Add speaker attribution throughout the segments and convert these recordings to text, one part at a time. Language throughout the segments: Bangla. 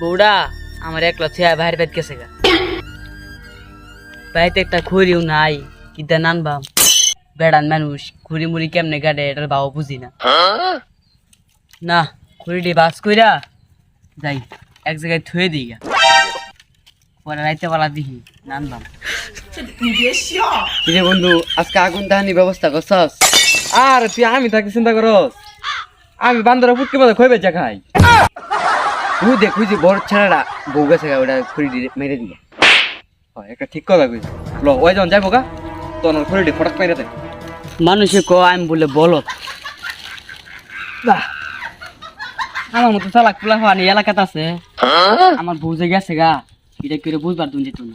Speaker 1: বৌড়া আমার একলা ছেয়া বাইরে বাইর গেছে গা। বাইতে একটা খড়িও নাই কিতা নানবাম বেড়ান মানুষ খুরি মুড়ি কেমনে গাড়ে এটার বাবা বুঝি না। না খুরিটি বাস কইরা যাই এক জায়গায় থুয়ে দিই গা। পরে রাইতে পালা দিহি নানবাম
Speaker 2: কিরে বন্ধু আজকে আগুন দাহানি ব্যবস্থা করছস?
Speaker 3: আর তুই আমি থাকতে চিন্তা করস। আমি বান্দরা ফুটকে মতো খইবে চা খাই।
Speaker 2: তুই দেখ ওই যে বড় ছেলেটা বউ গেছে গা, ওটা খড়ি দিয়ে মেরে দিবে।
Speaker 3: হয়, একটা ঠিক কথা কইছ। ল ওই যখন যাইবো গা তখন ওর খড়িটি ফটাক মেরে দে
Speaker 1: মানুষে ক আমি বলে বলো আমার মতো চালাক পোলা হওয়া নেই এলাকাতে আছে। আমার বউ যে গেছে গা এটা করে বুঝবার তুমি যেত না।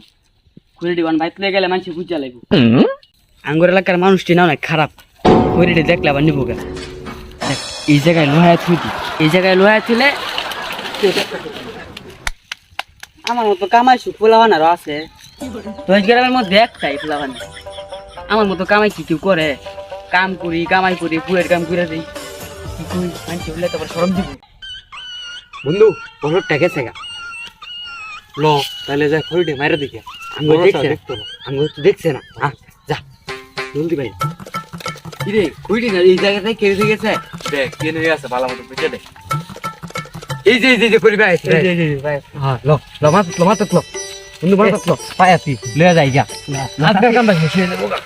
Speaker 1: খুঁড়িটি বান বাইতে গেলে মানুষ বুঝা লাগবে। আঙ্গুর এলাকার মানুষটি না অনেক খারাপ। খুঁড়িটি দেখলে আবার নিবো গা। এই জায়গায় লোহায় থুই এই জায়গায় লোহায় থুলে আমার মতো কামাইছু পোলাবান আরও আছে। দশ গ্রামের মধ্যে একটাই পোলাবান আমার মতো কামাই কি কেউ করে? কাম করি কামাই করি বুয়ের কাম করে দিই। কি করি? হলে তারপর সরম দিব।
Speaker 2: বন্ধু বড়টা গেছে গা।
Speaker 3: ল তাহলে যাই খড়িটি মেরে দিকে।
Speaker 2: আঙ্গুর দেখছে? না তো দেখছে না। যা। জলদি ভাই খুঁড়ি না এই জায়গাটায় কেড়ে গেছে?
Speaker 3: দেখ কে নিয়ে আছে ভালো মতো বুঝে দে।
Speaker 2: এই যে এই যে, এই যে খড়ি ভাই হ্যাঁ ল ল মাত ল মাত ল। বন্ধু মাত ল। পায় আছি লয়ে যাই যা। আজকের কামটা শেষ হয়ে যাব গা।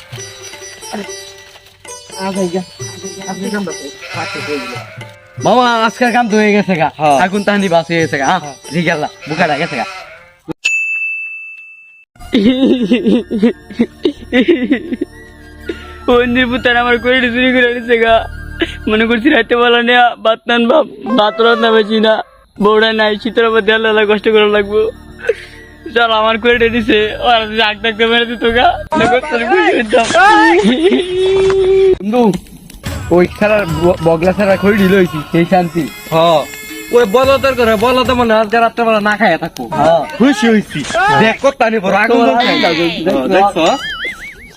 Speaker 2: মামা আজকের কাম তো হয়ে গেছে গা।
Speaker 3: হ্যাঁ।
Speaker 2: আগুন তাহানি বাস হয়ে গেছে গা। হ্যাঁ ঠিক আছে বুকাটা গেছে গা
Speaker 1: বন্দির পুতার আমার করে চুরি করে দিছে গা। মনে করছি রাইতে বলা নেয়া ভাত নান ভাব ভাত রাত না বেশি না। নাই শীতের মধ্যে আল্লাহ কষ্ট করা লাগবো। চল আমার করে যদি আগ ডাকতে মেরে দিত গা
Speaker 2: বন্ধু ওই খেলার ব- বগলা ছাড়া খড়ি ঢিল হয়েছি সেই শান্তি।
Speaker 3: হ ওই বলতের করে বলতে মনে হয় আজকে রাত্রে বেলা না খাইয়া থাকব।
Speaker 2: হ্যাঁ
Speaker 3: খুশি হইছি দেখ কত বড়? দেখছ?